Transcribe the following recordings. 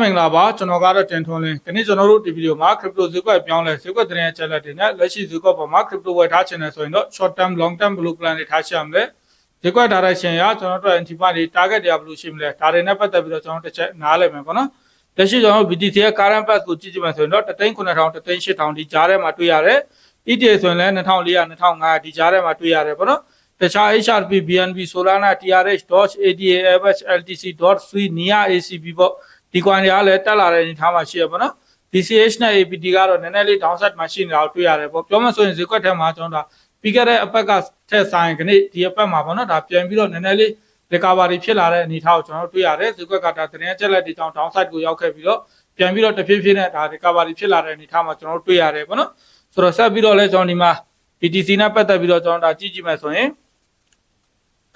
မင်္ဂလာပါကျွန်တော်ကတော့တင်ထွန်းလင်းဒီနေ့ကျွန်တော်တို့ဒီဗီဒီယိုမှာ crypto ဈေးကွက်ပြောင်းလဲဈေးကွက်သတင်းအချက်အလက်တွေနဲ့လက်ရှိဈေးကွက်ပေါ်မှာ crypto ဝယ်ထားချင်တယ်ဆိုရင်တော့ short term long term blue plan တွေထားရှိရမယ်ဈေးကွက် direction ရကျွန်တော်တို့ anti တွေ target တွေကဘယ်လိုရှိမလဲဒါတွေနဲ့ပတ်သက်ပြီးတော့ကျွန်တော်တစ်ချက်နားလည်မယ်ပေါ့နော်လက်ရှိကျွန်တော်တို့ BTC ရဲ့ current price ကိုကြည့်ကြည့်မယ်ဆိုရင်တော့3,9000 3,8000ဒီကြားထဲမှာတွေ့ရတယ် ETA ဆိုရင်လည်း2400 2500ဒီကြားထဲမှာတွေ့ရတယ်ပေါ့နော်တခြား HRP BNB Solana TRH Doge ADA Average LTC Dot Sui Nia ACB ပေါ့ ဒီ coin တွေကလည်းတက်လာတဲ့အနေအထားမှာရှိရပါတော့ DCH နဲ့ APT ကတော့နည်းနည်းလေး downside မှာရှိနေတာကိုတွေ့ရတယ်ပေါ့ပြောမှဆိုရင်ဈေးကွက်ထဲမှာကျွန်တော်တို့ပြီးခဲ့တဲ့အပတ်ကထက်ဆိုင်ခဏဒီအပတ်မှာပေါ့နော်ဒါပြန်ပြီးတော့နည်းနည်းလေး recovery ဖြစ်လာတဲ့အနေအထားကိုကျွန်တော်တို့တွေ့ရတယ်ဈေးကွက်ကဒါသတင်းအချက်လက်တွေကြောင့် downside ကိုရောက်ခဲ့ပြီးတော့ပြန်ပြီးတော့တဖြည်းဖြည်းနဲ့ဒါ recovery ဖြစ်လာတဲ့အနေအထားမှာကျွန်တော်တို့တွေ့ရတယ်ပေါ့နော်ဆိုတော့ဆက်ပြီးတော့လဲကျွန်တော်ဒီမှာ BTC နဲ့ပတ်သက်ပြီးတော့ကျွန်တော်ဒါကြည့်ကြည့်မယ်ဆိုရင်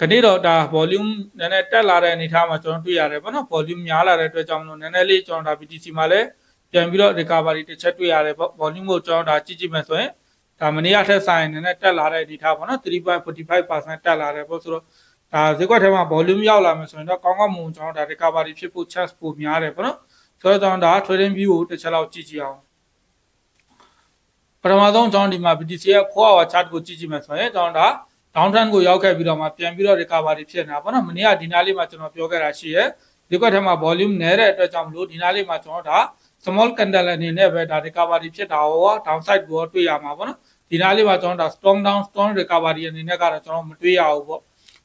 ခဏတော့ဒါ volume နည်းနည်းတက်လာတဲ့အနေအထားမှာကျွန်တော်တွေ့ရတယ်ပေါ့နော် volume များလာတဲ့အတွက်ကြောင့်မလို့နည်းနည်းလေးကျွန်တော်ဒါ BTC မှာလည်းပြန်ပြီးတော့ recovery တစ်ချက်တွေ့ရတယ်ပေါ့ volume ကိုကျွန်တော်ဒါကြည့်ကြည့်မယ်ဆိုရင်ဒါမနေ့ကထက်ဆိုင်နည်းနည်းတက်လာတဲ့အနေအထားပေါ့နော်3.45%တက်လာတယ်ပေါ့ဆိုတော့ဒါဈေးကွက်ထဲမှာ volume ရောက်လာမယ်ဆိုရင်တော့ကောင်းကောင်းမွန်ကျွန်တော်ဒါ recovery ဖြစ်ဖို့ chance ပိုများတယ်ပေါ့နော်ဆိုတော့ကျွန်တော်ဒါ trading view ကိုတစ်ချက်လောက်ကြည့်ကြည့်အောင်ပထမဆုံးကျွန်တော်ဒီမှာ BTC ရဲ့4 hour chart ကိုကြည့်ကြည့်မယ်ဆိုရင်ကျွန်တော်ဒါ down trend ကိုရောက်ခဲ့ပြီးတော့မှပြန်ပြီးတော့ recovery ဖြစ်နေတာပေါ့နော်မနေ့ကဒီနားလေးမှာကျွန်တော်ပြောခဲ့တာရှိရဲဒီကွက်ထဲမှာ volume နည်းတဲ့အတွက်ကြောင့်မလို့ဒီနားလေးမှာကျွန်တော်ဒါ small candle အနေနဲ့ပဲဒါ recovery ဖြစ်တာရော downside ကိုတွေ့ရမှာပေါ့နော်ဒီနားလေးမှာကျွန်တော်ဒါ strong down strong recovery အနေနဲ့ကတော့ကျွန်တော်မတွေ့ရဘူးပေါ့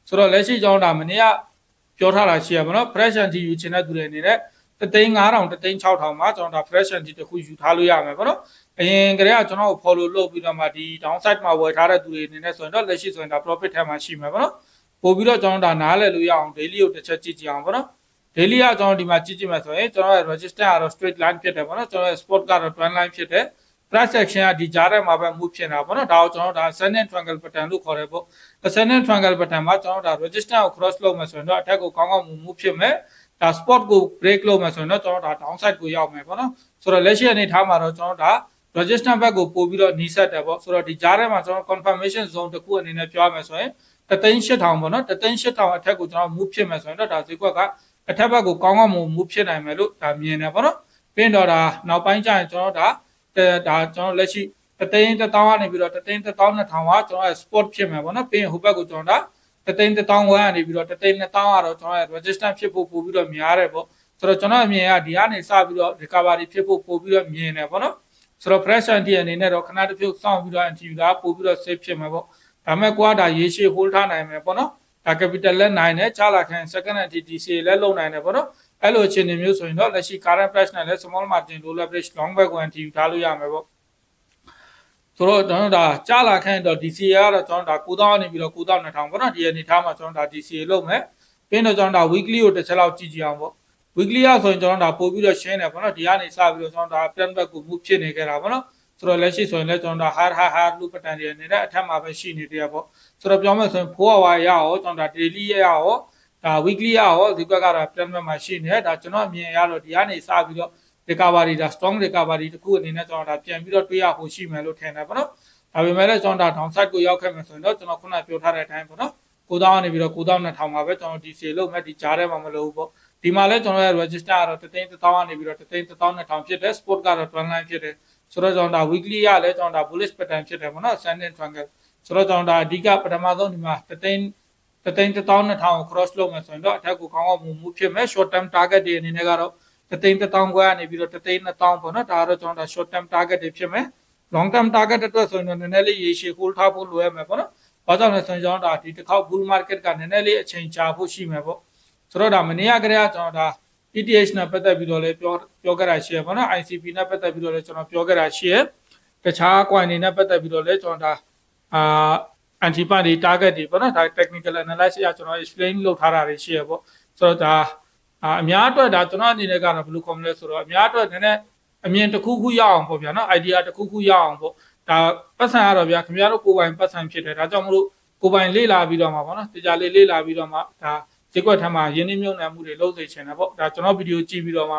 ဆိုတော့လက်ရှိကျွန်တော်ဒါမနေ့ကပြောထားတာရှိရပါတော့ fresh and you ချင်တဲ့သူတွေအနေနဲ့ တသိန်း9000တသိန်း6000မှာကျွန်တော်ဒါ fresh and တခုယူထားလို့ရမယ်ပေါ့နော်အရင်ကတည်းကကျွန်တော်ကို follow လုပ်ပြီးတော့မှဒီ downside မှာဝယ်ထားတဲ့သူတွေအနေနဲ့ဆိုရင်တော့လက်ရှိဆိုရင်ဒါ profit ထဲမှာရှိမှာပေါ့နော်ပို့ပြီးတော့ကျွန်တော်ဒါနားလည်လို့ရအောင် daily ကိုတစ်ချက်ကြည့်ကြည့်အောင်ပေါ့နော် daily ကကျွန်တော်ဒီမှာကြည့်ကြည့်မယ်ဆိုရင်ကျွန်တော်ရဲ့ register ကတော့ straight line ဖြစ်တယ်ပေါ့နော်ကျွန်တော်ရဲ့ spot ကတော့ twin line ဖြစ်တယ် price action ကဒီကြားထဲမှာပဲ move ဖြစ်နေတာပေါ့နော်ဒါကိုကျွန်တော်ဒါ ascending triangle pattern လို့ခေါ်တယ်ပေါ့ ascending triangle pattern မှာကျွန်တော်ဒါ register ကို cross လုပ်မယ်ဆိုရင်တော့အထက်ကိုကောင်းကောင်းမ move ဖြစ်မယ် ဒါ spot ကို break လုပ်မယ်ဆိုရင်တော့ကျွန်တော်ဒါ downside ကိုရောက်မယ်ပေါ့နော်ဆိုတော့လက်ရှိအနေထားမှာတော့ကျွန်တော်ဒါ register back ကိုပို့ပြီးတော့နှီးဆက်တယ်ပေါ့ဆိုတော့ဒီကြားထဲမှာကျွန်တော် confirmation zone တစ်ခုအနေနဲ့ပြောရမယ်ဆိုရင်တသိန်း8000ပေါ့နော်တသိန်း8000အထက်ကိုကျွန်တော် move ဖြစ်မယ်ဆိုရင်တော့ဒါဈေးကွက်ကအထက်ဘက်ကိုကောင်းကောင်းမ move ဖြစ်နိုင်မယ်လို့ဒါမြင်တယ်ပေါ့နော်ပြီးတော့ဒါနောက်ပိုင်းကျရင်ကျွန်တော်ဒါဒါကျွန်တော်လက်ရှိတသိန်း1000ကနေပြီးတော့တသိန်း1000 2000ကကျွန်တော်ရဲ့ spot ဖြစ်မယ်ပေါ့နော်ပြီးရင်ဟိုဘက်ကိုကျွန်တော်ဒါ တသိန်း1000ဝန်းကနေပြီးတော့တသိန်း2000ကတော့ကျွန်တော်ရဲ့ register ဖြစ်ဖို့ပို့ပြီးတော့များတယ်ပေါ့ဆိုတော့ကျွန်တော်အမြင်ကဒီကနေစပြီးတော့ recovery ဖြစ်ဖို့ပို့ပြီးတော့မြင်တယ်ပေါ့နော်ဆိုတော့ fresh anti အနေနဲ့တော့ခဏတစ်ဖြုတ်စောင့်ပြီးတော့ anti ကပို့ပြီးတော့ safe ဖြစ်မှာပေါ့ဒါမဲ့ကွာဒါရေရှည် hold ထားနိုင်မယ်ပေါ့နော်ဒါ capital လက်နိုင်တယ်ချလာခံ second anti DC လည်းလုံနိုင်တယ်ပေါ့နော်အဲ့လိုအခြေအနေမျိုးဆိုရင်တော့လက်ရှိ current price နဲ့လည်း small margin low leverage long back ကို anti ထားလို့ရမယ်ပေါ့ ဆိုတော့ကျွန်တော်ဒါကြာလာခိုင်းတော့ DCA ကတော့ကျွန်တော်ဒါ9000နေပြီးတော့9200ပေါ့နော်ဒီအနေထားမှာကျွန်တော်ဒါ DCA လုပ်မယ်ပြီးတော့ကျွန်တော်ဒါ weekly ကိုတစ်ချက်လောက်ကြည့်ကြည့်အောင်ပေါ့ weekly ရဆိုရင်ကျွန်တော်ဒါပို့ပြီးတော့ရှင်းတယ်ပေါ့နော်ဒီကနေစပြီးတော့ကျွန်တော်ဒါ plan back ကို move ဖြစ်နေကြတာပေါ့နော်ဆိုတော့လက်ရှိဆိုရင်လည်းကျွန်တော်ဒါ hard hard hard လို့ပတန်တွေနေတဲ့အထက်မှာပဲရှိနေတယ်ပေါ့ဆိုတော့ပြောမယ်ဆိုရင်4 hour ရအောင်ကျွန်တော်ဒါ daily ရအောင်ဒါ weekly ရအောင်ဒီကွက်ကတော့ plan back မှာရှိနေတယ်ဒါကျွန်တော်အမြင်ရတော့ဒီကနေစပြီးတော့ recovery ဒါ strong recovery တခုအနေနဲ့ကျွန်တော်ဒါပြန်ပြီးတော့တွေးရဖို့ရှိမယ်လို့ထင်တယ်ပေါ့နော်ဒါပေမဲ့လည်းကျွန်တော်ဒါ downside ကိုရောက်ခဲ့မယ်ဆိုရင်တော့ကျွန်တော်ခုနပြောထားတဲ့အတိုင်းပေါ့နော်9000ကနေပြီးတော့9200မှာပဲကျွန်တော်ဒီ sale လုပ်မဲ့ဒီကြားထဲမှာမလုပ်ဘူးပေါ့ဒီမှာလည်းကျွန်တော်ရဲ့ register ကတော့တသိန်း1000ကနေပြီးတော့တသိန်း1200ဖြစ်တယ် sport ကတော့ twin line ဖြစ်တယ်ဆိုတော့ကျွန်တော်ဒါ weekly ရလည်းကျွန်တော်ဒါ bullish pattern ဖြစ်တယ်ပေါ့နော် ascending triangle ဆိုတော့ကျွန်တော်ဒါအဓိကပထမဆုံးဒီမှာတသိန်းတသိန်း1200ကို cross လုပ်မယ်ဆိုရင်တော့အထက်ကိုကောင်းကောင်းမူမူဖြစ်မယ် short term target တွေအနေနဲ့ကတော့ တသိန်း1000ခွဲကနေပြီးတော့တသိန်း2000ပေါ့နော်ဒါကတော့ကျွန်တော်ဒါ short term target တွေဖြစ်မယ် long term target အတွက်ဆိုရင်တော့နည်းနည်းလေးရေရှည် hold ထားဖို့လိုရမယ်ပေါ့နော်ဘာကြောင့်လဲဆိုရင်ကျွန်တော်ဒါဒီတစ်ခေါက် bull market ကနည်းနည်းလေးအချိန်ကြာဖို့ရှိမယ်ပေါ့ဆိုတော့ဒါမနေ့ကကတည်းကကျွန်တော်ဒါ ETH နဲ့ပတ်သက်ပြီးတော့လည်းပြောပြောခဲ့တာရှိရပါတော့ ICP နဲ့ပတ်သက်ပြီးတော့လည်းကျွန်တော်ပြောခဲ့တာရှိရတခြား coin တွေနဲ့ပတ်သက်ပြီးတော့လည်းကျွန်တော်ဒါအာ anti pan တွေ target တွေပေါ့နော်ဒါ technical analysis အရကျွန်တော် explain လုပ်ထားတာတွေရှိရပေါ့ဆိုတော့ဒါ အများအတွက်ဒါကျွန်တော်အနေနဲ့ကတော့ဘယ်လိုခေါ်မလဲဆိုတော့အများအတွက်နည်းနည်းအမြင်တစ်ခုခုရအောင်ပေါ့ဗျာနော် idea တစ်ခုခုရအောင်ပေါ့ဒါပတ်စံရတော့ဗျာခင်ဗျားတို့ကိုယ်ပိုင်ပတ်စံဖြစ်တယ်ဒါကြောင့်မလို့ကိုယ်ပိုင်လေ့လာပြီးတော့မှာပေါ့နော်တရားလေးလေ့လာပြီးတော့မှဒါဈေးကွက်ထမ်းမှာရင်းနှီးမြှုပ်နှံမှုတွေလုပ်စေချင်တယ်ပေါ့ဒါကျွန်တော်ဗီဒီယိုကြည့်ပြီးတော့မှ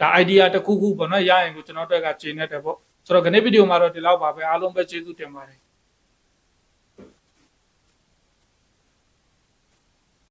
ဒါ idea တစ်ခုခုပေါ့နော်ရရင်ကိုကျွန်တော်တို့ကကျေနပ်တယ်ပေါ့ဆိုတော့ခဏဗီဒီယိုမှာတော့ဒီလောက်ပါပဲအားလုံးပဲကျေးဇူးတင်ပါတယ်